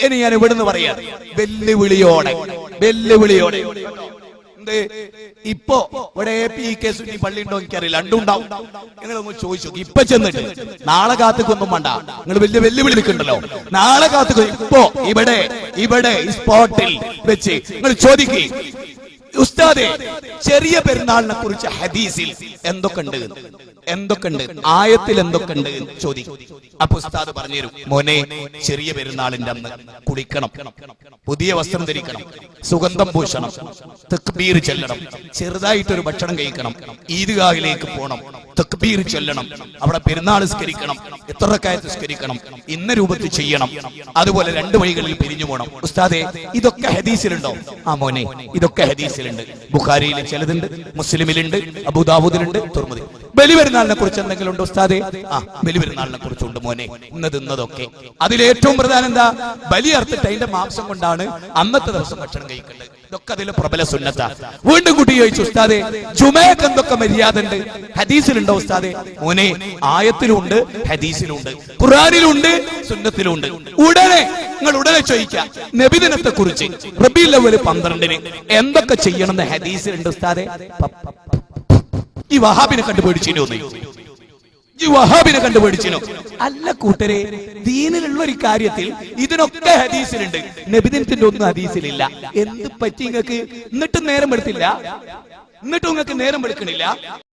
ഇനി ഞാൻ ഇവിടുന്ന് പറയാ. വെല്ലുവിളിയോടെ വെല്ലുവിളിയോടെ. എന്ത്? ഇപ്പോ ഇവിടെ പി കെ സുനി പള്ളി ഉണ്ടോ എനിക്കറിയില്ല. രണ്ടുണ്ടാവും നിങ്ങളൊന്ന് ചോദിച്ചു. ഇപ്പൊ ചെന്നിട്ട് നാളെ കാത്തുക്കൊന്നും വേണ്ട. നിങ്ങൾ വലിയ വെല്ലുവിളി നിൽക്കണ്ടല്ലോ. നാളെ കാത്തുക്കോ ഇപ്പോ ഇവിടെ ഇവിടെ സ്പോട്ടിൽ വെച്ച് നിങ്ങൾ ചോദിക്കേ. ഉസ്താദെ ചെറിയ പെരുന്നാളിനെ കുറിച്ച് ഹദീസിൽ എന്തൊക്കെ ഉണ്ട്? എന്തൊക്കെ ഉണ്ട്? ആയത്തിൽ എന്തൊക്കെ ഉണ്ട്? ചോദിക്കും. അപ്പൊ ഉസ്താദ് പറഞ്ഞു മോനെ ചെറിയ പെരുന്നാളിന്റെ അന്ന് കുളിക്കണം പുതിയ വസ്ത്രം ധരിക്കണം സുഗന്ധം പൂശണം തക്ബീർ ചെല്ലണം ചെറുതായിട്ടൊരു ഭക്ഷണം കഴിക്കണം ഈദ്ഗാഹിലേക്ക് പോകണം തക്ബീർ ചൊല്ലണം. അവിടെ പെരുന്നാൾ സ്കരിക്കണം എത്രക്കായത്ത് സ്കരിക്കണം ഇന്ന രൂപത്തിൽ ചെയ്യണം. അതുപോലെ രണ്ട് വഴികളിൽ പിരിഞ്ഞു പോകണം ഉസ്താദെ ഇതൊക്കെ ഹദീസിലുണ്ടോ? ആ മോനെ ഇതൊക്കെ ഹദീസിലുണ്ട്. ബുഖാരിയിൽ ചിലതുണ്ട് മുസ്ലിമിലുണ്ട് അബുദാബുദിലുണ്ട് തുറമുദി ബലിപെരുന്നാളിനെ കുറിച്ച് എന്തെങ്കിലും ഉണ്ടോ ഉസ്താദെ? ആ ബലിപെരുന്നാളിനെ കുറിച്ചുണ്ട് മോനെ. ഇന്ന് തിന്നതൊക്കെ. അതിലേറ്റവും പ്രധാനം എന്താ? ബലി അർത്തിട്ട് അതിന്റെ മാംസം കൊണ്ടാണ് അന്നത്തെ ദിവസം ഭക്ഷണം കഴിക്കേണ്ടത്. ഇതൊക്കെ അതിൽ പ്രബല സുന്നത്ത. വീണ്ടും കുട്ടി ചോദിച്ചു ഉസ്താദെ ജുമയ്ക്ക് എന്തൊക്കെ മര്യാദ ഉണ്ട് ഹദീസിലുണ്ടോ ഉസ്താദെ? മോനെ ആയത്തിലുണ്ട് ഹദീസിലുണ്ട് ഖുറാനിലുണ്ട് സുന്നത്തിലുണ്ട്. ഉടനെ നിങ്ങൾ ഉടനെ ചോദിക്കാം നബിദിനത്തെ കുറിച്ച് റബി ലവൽ പന്ത്രണ്ടിന് എന്തൊക്കെ ചെയ്യണമെന്ന് ഹദീസിലുണ്ട് ഉസ്താദെ? ഈ വഹാബിനെ കണ്ടുപേടിച്ചിനോ ഈ വഹാബിനെ കണ്ടുപേടിച്ചിനോ? അല്ല കൂട്ടരെ ദീനിലുള്ള ഒരു കാര്യത്തിൽ ഇതിനൊക്കെ ഹദീസിലുണ്ട്. നബിദിനത്തിന്റെ ഒന്നും ഹദീസിലില്ല. എന്ത് പറ്റി നിങ്ങൾക്ക് എന്നിട്ടും നേരം എടുത്തില്ല? എന്നിട്ടും നിങ്ങൾക്ക് നേരം എടുക്കണില്ല?